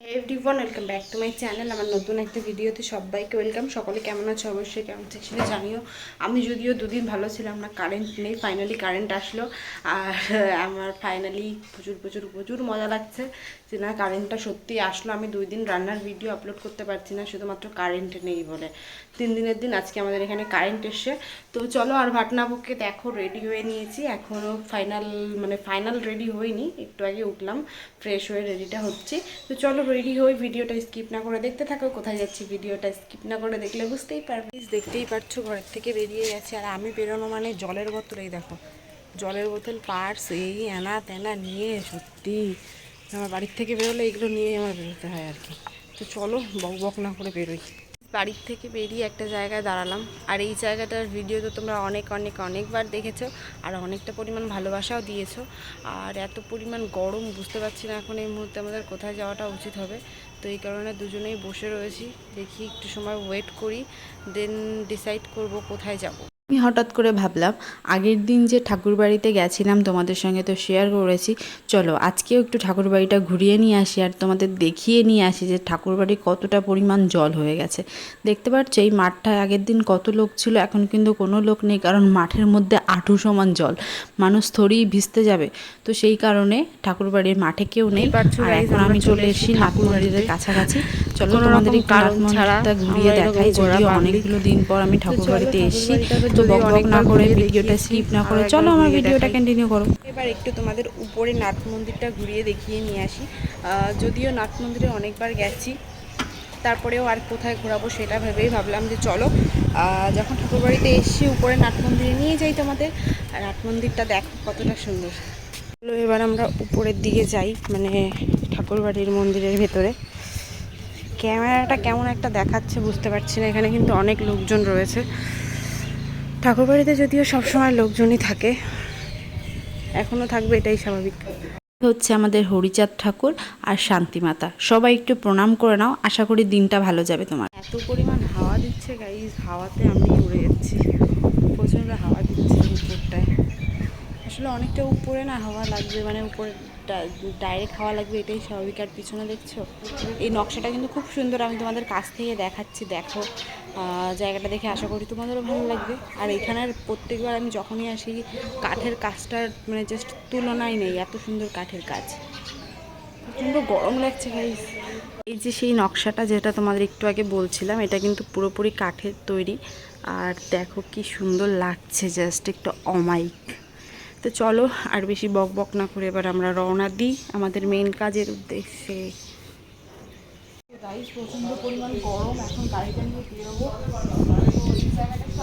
Everyone welcome back to my channel আমার নতুন একটা ভিডিওতে সবাইকে ওয়েলকাম সকলে কেমন আছো? অবশ্যই কেমন সেটা জানিও। আমি যদিও দুদিন ভালো ছিলাম না কারেন্ট নেই ফাইনালি কারেন্ট আসলো। আর আমার ফাইনালি প্রচুর প্রচুর প্রচুর মজা লাগছে যে না কারেন্টটা সত্যি আসলো। আমি দুই দিন রান্নার ভিডিও আপলোড করতে পারছি না, শুধুমাত্র কারেন্ট নেই বলে। তিন দিনের দিন আজকে আমাদের এখানে কারেন্ট এসছে। তো চলো আর ভাটনাবুককে দেখো রেডি হয়ে নিয়েছি। এখনও ফাইনাল মানে ফাইনাল রেডি হইনি একটু আগে উঠলাম ফ্রেশ হয়ে রেডিটা হচ্ছে। তো চলো রেডি হই ভিডিওটা স্কিপ না করে দেখতে থাকো, কোথায় যাচ্ছি ভিডিওটা স্কিপ না করে দেখলে বুঝতেই পারবে। দেখতেই পারছ, ঘরের থেকে বেরিয়ে গেছে। আর আমি বেরোনো মানে জলের বোতল, এই দেখো। জলের বোতল, পার্স, এই এনা তেনা নিয়ে সত্যি আমার বাড়ির থেকে বেরোলে এগুলো নিয়ে আমার বেরোতে হয় আর কি। তো চলো, বক বক না করে বেরোই। বাড়ির থেকে বেরিয়ে একটা জায়গায় দাঁড়ালাম। আর এই জায়গাটার ভিডিও তো তোমরা অনেক অনেক, অনেকবার দেখেছ আর অনেকটা পরিমাণ ভালোবাসাও দিয়েছ। আর এত পরিমাণ গরম বুঝতে পারছি না এখন এই মুহূর্তে আমাদের কোথায় যাওয়াটা উচিত হবে। তো এই কারণে দুজনেই বসে রয়েছি। দেখি একটু সময় ওয়েট করি দেন ডিসাইড করব কোথায় যাব। আমি হঠাৎ করে ভাবলাম আগের দিন যে ঠাকুরবাড়িতে গেছিলাম তোমাদের সঙ্গে তো শেয়ার করেছি চলো আজকেও একটু ঠাকুরবাড়িটা ঘুরিয়ে নিয়ে আসি আর তোমাদের দেখিয়ে নিয়ে আসি যে ঠাকুরবাড়ি কতটা পরিমাণ জল হয়ে গেছে। দেখতে পাচ্ছ এই মাঠটায় আগের দিন কত লোক ছিল এখন কিন্তু কোনো লোক নেই কারণ মাঠের মধ্যে আঁঠু সমান জল মানুষ থরেই ভিজতে যাবে। তো সেই কারণে ঠাকুরবাড়ির মাঠে কেউ নেই আর এখন আমি চলে এসেছি ঠাকুর ঠাকুরবাড়িতে। কাছাকাছি। চলো তোমাদের একটু ঘুরিয়ে দেখাই যদিও অনেকগুলো দিন পর আমি ঠাকুরবাড়িতে চলো এসেছি তো বক বক না করে ভিডিওটা স্কিপ না করে চলো আমার ভিডিওটা কন্টিনিউ করো। এবার একটু তোমাদের উপরে নাথ মন্দিরটা ঘুরিয়ে দেখিয়ে নিয়ে আসি। যদিও নাথ মন্দিরে অনেকবার গেছি তারপরেও আর কোথায় ঘোরাবো সেটা ভেবেই ভাবলাম যে চলো আহ, যখন ঠাকুরবাড়িতে এসছি উপরে নাট মন্দিরে নিয়ে যাই তোমাদের। আর নাট মন্দিরটা দেখো কতটা সুন্দর। চলো এবার আমরা উপরের দিকে যাই মানে ঠাকুরবাড়ির মন্দিরের ভেতরে। ক্যামেরাটা কেমন একটা দেখাচ্ছে বুঝতে পারছি না। এখানে কিন্তু অনেক লোকজন রয়েছে। ঠাকুরবাড়িতে যদিও সবসময় লোকজনই থাকে এখনও থাকবে এটাই স্বাভাবিক। হচ্ছে আমাদের হরিচাঁদ ঠাকুর আর শান্তিমাতা। সবাই একটু প্রণাম করে নাও আশা করি দিনটা ভালো যাবে তোমার। এত পরিমাণ হাওয়া দিচ্ছে গাইজ হাওয়াতে আমি উড়ে যাচ্ছি। প্রচণ্ড হাওয়া দিচ্ছে উপরটায়। আসলে অনেকটা উপরে না হাওয়া লাগবে মানে উপরে ডাইরেক্ট হাওয়া লাগবে, এটাই স্বাভাবিক। আর পিছনে দেখছ, এই নকশাটা কিন্তু খুব সুন্দর। আমি তোমাদের কাছ থেকে দেখাচ্ছি, দেখো। জায়গাটা দেখে আশা করি তোমাদেরও ভালো লাগবে। আর এখানের প্রত্যেকবার আমি যখনই আসি, কাঠের কাজটার মানে জাস্ট তুলনাই নেই, এত সুন্দর কাঠের কাজ। প্রচণ্ড গরম লাগছে গাইজ এই যে সেই নকশাটা যেটা তোমাদের একটু আগে বলছিলাম, এটা কিন্তু পুরোপুরি কাঠের তৈরি। আর দেখো কি সুন্দর লাগছে জাস্ট একটু অমাইক তো চলো, আর বেশি বক বক না করে এবার আমরা রওনা দিই আমাদের মেন কাজের উদ্দেশ্যে। পরিমাণ গরম, এখন গাড়িটা নিয়ে বেরোবো।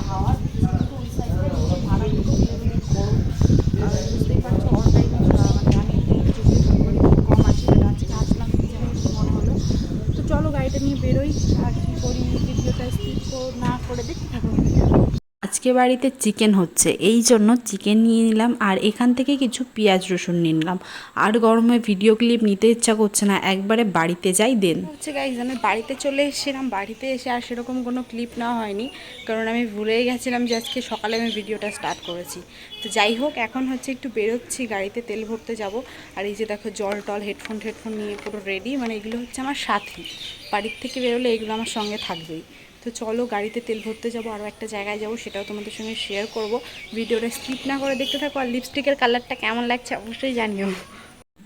হাওয়া দিচ্ছে, কিন্তু ওই সাইডটা একটু ভালো একটু বেরোলে গরম আর বুঝতেই পারছ অল টাইম মানে আমি এখানে যদি ঠাকুরবাড়ি খুব কম আসি এটা আজকে আসলাম কি যেন একটু মনে হলো তো চলো গাড়িটা নিয়ে বেরোই আর কি করি ভিডিওটা স্কিপ না করে দেখতে থাকুন আজকে বাড়িতে চিকেন হচ্ছে। এই জন্য চিকেন নিয়ে নিলাম আর এখান থেকে কিছু পেঁয়াজ রসুন নিয়ে নিলাম। আর গরমে ভিডিও ক্লিপ নিতে ইচ্ছা করছে না, একবারে বাড়িতে যাই দেন। হচ্ছে গাইজ আমি বাড়িতে চলে এসেছিলাম, বাড়িতে এসে আর সেরকম কোনো ক্লিপ নেওয়া হয়নি। কারণ আমি ভুলেই গেছিলাম যে আজকে সকালে আমি ভিডিওটা স্টার্ট করেছি। তো যাই হোক, এখন হচ্ছে একটু বেরোচ্ছি, গাড়িতে তেল ভরতে যাব। আর এই যে দেখো, জল টল হেডফোন হেডফোন নিয়ে পুরো রেডি মানে এগুলো হচ্ছে আমার সাথী। বাড়ির থেকে বেরোলে এগুলো আমার সঙ্গে থাকবেই। তো চলো গাড়িতে তেল ভরতে যাব আরও একটা জায়গায় যাব, সেটাও তোমাদের সঙ্গে শেয়ার করব। ভিডিওটা স্কিপ না করে দেখতে থাকো, আর লিপস্টিকের কালারটা কেমন লাগছে অবশ্যই জানিও।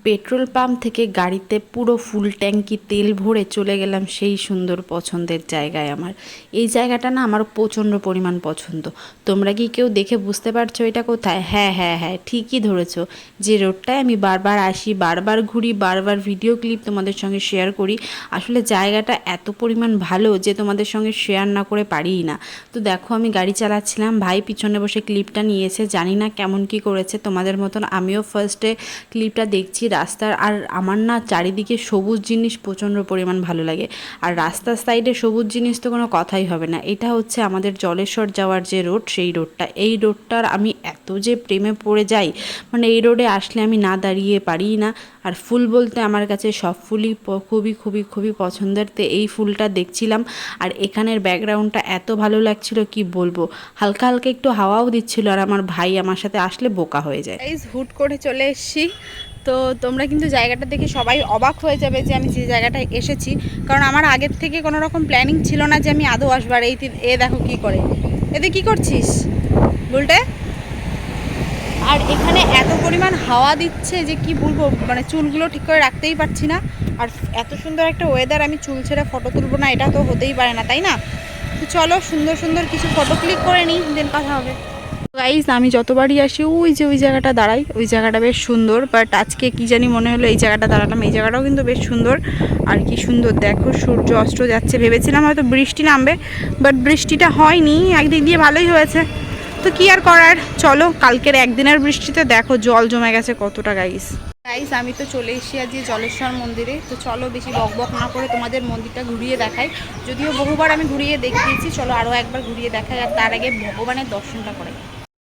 পেট্রোল পাম্প থেকে গাড়িতে পুরো ফুল ট্যাঙ্কি, তেল ভরে চলে গেলাম সেই সুন্দর পছন্দের জায়গায় আমার। এই জায়গাটা না আমার প্রচণ্ড পরিমাণ পছন্দ। তোমরা কি কেউ দেখে বুঝতে পারছ এটা কোথায়? হ্যাঁ হ্যাঁ হ্যাঁ ঠিকই ধরেছো। যে রোডটায় আমি বারবার আসি, বারবার ঘুরি, বারবার ভিডিও ক্লিপ তোমাদের সঙ্গে শেয়ার করি, আসলে জায়গাটা এত পরিমাণ ভালো যে তোমাদের সঙ্গে শেয়ার না করে পারিই না। তো দেখো, আমি গাড়ি চালাচ্ছিলাম, ভাই পিছনে বসে ক্লিপটা নিয়েছে, জানি না কেমন কি করেছে, তোমাদের মতন আমিও ফার্স্টে ক্লিপটা দেখছি রাস্তার আর আমার না চারিদিকে সবুজ জিনিস প্রচণ্ড পরিমাণ ভালো লাগে। আর রাস্তার সাইডে সবুজ জিনিস তো কোনো কথাই হবে না। এটা হচ্ছে আমাদের জলেশ্বর যাওয়ার যে রোড, সেই রোডটা। এই রোডটার আমি এত যে প্রেমে পড়ে যাই মানে এই রোডে আসলে আমি না দাঁড়িয়ে পারি না। আর ফুল বলতে আমার কাছে সব ফুলই খুবই খুবই খুবই পছন্দের। তো এই ফুলটা দেখছিলাম আর এখানের ব্যাকগ্রাউন্ডটা এত ভালো লাগছিল, কি বলব? হালকা হালকা একটু হাওয়াও দিচ্ছিল আর আমার ভাই আমার সাথে আসলে বোকা হয়ে যায়। হুট করে চলে এসেছি। তো তোমরা কিন্তু জায়গাটা দেখে সবাই অবাক হয়ে যাবে যে আমি যে জায়গাটায় এসেছি। কারণ আমার আগের থেকে কোনো রকম প্ল্যানিং ছিল না যে আমি আদৌ আসব আর এই এ দেখো কি করে। এতে কি করছিস? বলটে আর এখানে এত পরিমাণ হাওয়া দিচ্ছে যে কি বলব মানে চুলগুলো ঠিক করে রাখতেই পারছি না। আর এত সুন্দর একটা ওয়েদার আমি চুল ছেড়ে ফটো তুলবো না, এটা তো হতেই পারে না, তাই না? তো চলো সুন্দর সুন্দর কিছু ফটো ক্লিক করে নিই দেন কথা হবে। গাইজ আমি যতবারই আসি, ওই যে ওই জায়গাটা দাঁড়াই, ওই জায়গাটা বেশ সুন্দর বাট আজকে কি জানি মনে হলো এই জায়গাটা দাঁড়ালাম, এই জায়গাটাও কিন্তু বেশ সুন্দর, আর কি সুন্দর, দেখো সূর্য অস্ত যাচ্ছে, ভেবেছিলাম হয়তো বৃষ্টি নামবে বাট বৃষ্টিটা হয়নি, একদিক দিয়ে ভালোই হয়েছে, তো কি আর করার, চলো, কালকের একদিনের বৃষ্টিতে দেখো, জল জমে গেছে কতটা গাইস গাইস আমি তো চলে এসেছি আজ জলেশ্বর মন্দিরে, তো চলো বেশি বক বক না করে তোমাদের মন্দিরটা ঘুরিয়ে দেখাই, যদিও বহুবার আমি ঘুরিয়ে দেখিয়েছি, চলো আরও একবার ঘুরিয়ে দেখাই, আর তার আগে ভগবানের দর্শনটা করাই।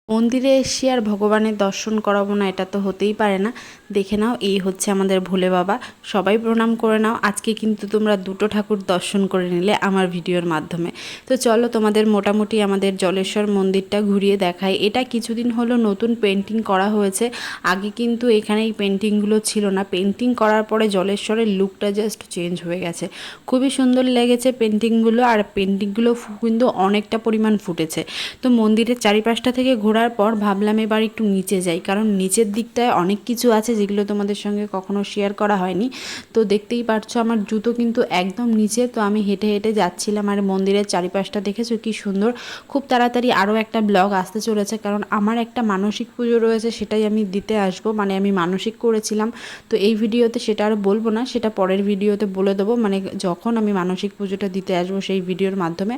মন্দিরে এসে আর ভগবানের দর্শন করাবো না এটা তো হতেই পারে না। দেখে নাও, এই হচ্ছে আমাদের ভোলে বাবা। সবাই প্রণাম করে নাও। আজকে কিন্তু তোমরা দুটো ঠাকুর দর্শন করে নিলে আমার ভিডিওর মাধ্যমে। তো চলো তোমাদের মোটামুটি আমাদের জলেশ্বর মন্দিরটা ঘুরিয়ে দেখাই। এটা কিছুদিন হলো নতুন পেন্টিং করা হয়েছে। আগে কিন্তু এখানে এই পেন্টিংগুলো ছিল না। পেন্টিং করার পরে জলেশ্বরের লুকটা জাস্ট চেঞ্জ হয়ে গেছে। খুবই সুন্দর লেগেছে পেন্টিংগুলো আর পেন্টিংগুলো কিন্তু অনেকটা পরিমাণ ফুটেছে। তো মন্দিরের চারিপাশটা থেকে ঘোরার পর ভাবলাম এবার একটু নিচে যাই। কারণ নিচের দিকটায় অনেক কিছু আছে যেগুলো তোমাদের সঙ্গে কখনো শেয়ার করা হয়নি। তো দেখতেই পারছ আমার জুতো কিন্তু একদম নিচে, তো আমি হেঁটে হেঁটে যাচ্ছিলাম আর মন্দিরের চারিপাশটা দেখেছ কি সুন্দর? খুব তাড়াতাড়ি আরও একটা ব্লগ আসতে চলেছে, কারণ আমার একটা মানসিক পুজো রয়েছে সেটাই আমি দিতে আসব মানে আমি মানসিক করেছিলাম। তো এই ভিডিওতে সেটা আর বলব না, সেটা পরের ভিডিওতে বলে দেবো মানে যখন আমি মানসিক পুজোটা দিতে আসব সেই ভিডিওর মাধ্যমে।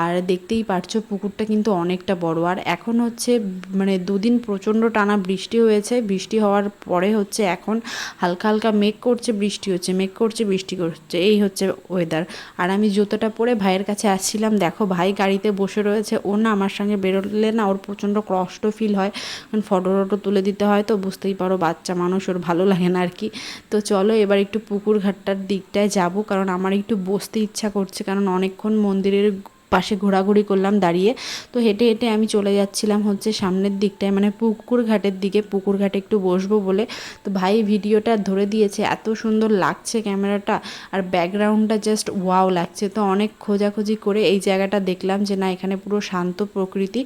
আর দেখতেই পারছ পুকুরটা কিন্তু অনেকটা বড়, আর এখন হচ্ছে মানে দুদিন প্রচণ্ড টানা বৃষ্টি হয়েছে, বৃষ্টি হওয়ার পরে হচ্ছে এখন হালকা হালকা মেঘ করছে, বৃষ্টি হচ্ছে, মেঘ করছে, বৃষ্টি করছে, এই হচ্ছে ওয়েদার আর আমি জুতোটা পরে ভাইয়ের কাছে আসছিলাম, দেখো ভাই গাড়িতে বসে রয়েছে, ও না আমার সঙ্গে বেরোলে না ওর প্রচণ্ড কষ্ট ফিল হয়, কারণ ফটো টটো তুলে দিতে হয় তো বুঝতেই পারো বাচ্চা মানুষ, ওর ভালো লাগে না আর কি। তো চলো এবার একটু পুকুর ঘাটটার দিকটায় যাব, কারণ আমার একটু বসতে ইচ্ছা করছে, কারণ অনেকক্ষণ মন্দিরের পাশে ঘোরাঘুরি করলাম দাঁড়িয়ে। তো হেঁটে হেঁটে আমি চলে যাচ্ছিলাম হচ্ছে সামনের দিকটায় মানে পুকুর ঘাটের দিকে। পুকুর ঘাটে একটু বসবো বলে। তো ভাই ভিডিওটা ধরে দিয়েছে, এত সুন্দর লাগছে ক্যামেরাটা। আর ব্যাকগ্রাউন্ডটা জাস্ট ওয়াও লাগছে। তো অনেক খোঁজাখুঁজি করে এই জায়গাটা দেখলাম যে না, এখানে পুরো শান্ত প্রকৃতি।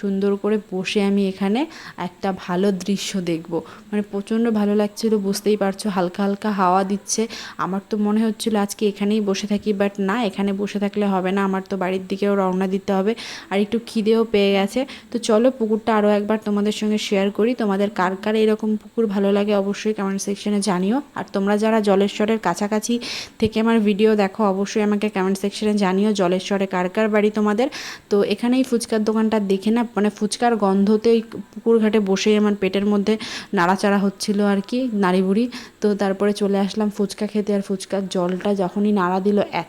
সুন্দর করে বসে আমি এখানে একটা ভালো দৃশ্য দেখব। মানে প্রচণ্ড ভালো লাগছিল, বুঝতেই পারছ, হালকা হালকা হাওয়া দিচ্ছে। আমার তো মনে হচ্ছিল আজকে এখানেই বসে থাকি বাট না, এখানে বসে থাকলে হবে না। আমার তো বাড়ির দিকেও রওনা দিতে হবে। আর একটু খিদেও পেয়ে গেছে। তো চলো পুকুরটা আরও একবার তোমাদের সঙ্গে শেয়ার করি। তোমাদের কার কার এরকম পুকুর ভালো লাগে অবশ্যই কমেন্ট সেকশনে জানিও। আর তোমরা যারা জলেশ্বরের কাছাকাছি থেকে আমার ভিডিও দেখো, অবশ্যই আমাকে কমেন্ট সেকশনে জানিও জলেশ্বরে কার কার বাড়ি তোমাদের। তো এখানে এই ফুচকার দোকানটা দেখে না মানে ফুচকার গন্ধতে ওই পুকুর ঘাটে বসেই আমার পেটের মধ্যে নাড়াচাড়া হচ্ছিল আর কি নাড়ি বুড়ি তো তারপরে চলে আসলাম ফুচকা খেতে। আর ফুচকার জলটা যখনই নাড়া দিল, এত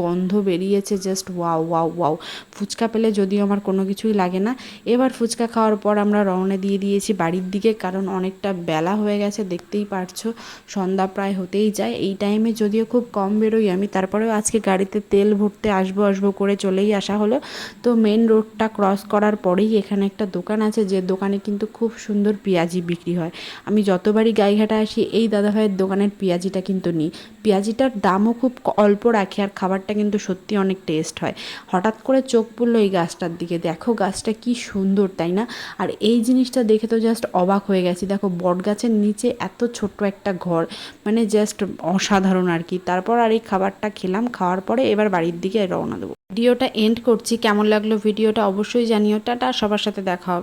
গন্ধ বেরিয়েছে just wow wow wow fuchka পেলে যদিও আমার কোনো কিছুই লাগে না। এবার ফুচকা খাওয়ার পর আমরা রওনা দিয়ে দিয়েছি বাড়ির দিকে, কারণ অনেকটা বেলা হয়ে গেছে, দেখতেই পারছ, সন্ধ্যা প্রায় হতেই যায়। এই টাইমে যদিও খুব কম বেরোই আমি, তারপরেও আজকে গাড়িতে তেল ভরতে আসব আসব করে চলেই আসা হলো। তো মেন রোডটা ক্রস করার পরেই এখানে একটা দোকান আছে, যে দোকানে কিন্তু খুব সুন্দর পেঁয়াজি বিক্রি হয়। আমি যতবারই গাইঘাটা আসি, এই দাদাভাইয়ের দোকানের পেঁয়াজিটা কিন্তু নিই। পেঁয়াজিটার দামও খুব অল্প রাখে, আর খাবারটা কিন্তু সত্যি অনেক টেস্ট হয়। হঠাৎ করে চোখ পড়ল এই গাছটার দিকে। দেখো গাছটা কি সুন্দর, তাই না? আর এই জিনিসটা দেখে তো জাস্ট অবাক হয়ে গেছি। দেখো বট গাছের নিচে এত ছোট্ট একটা ঘর মানে জাস্ট অসাধারণ আর কি। তারপর আর এই খাবারটা খেলাম, খাওয়ার পরে এবার বাড়ির দিকে রওনা দেবো। ভিডিওটা এন্ড করছি। কেমন লাগল ভিডিওটা অবশ্যই জানিও। টাটা, সবার সাথে দেখা হবে।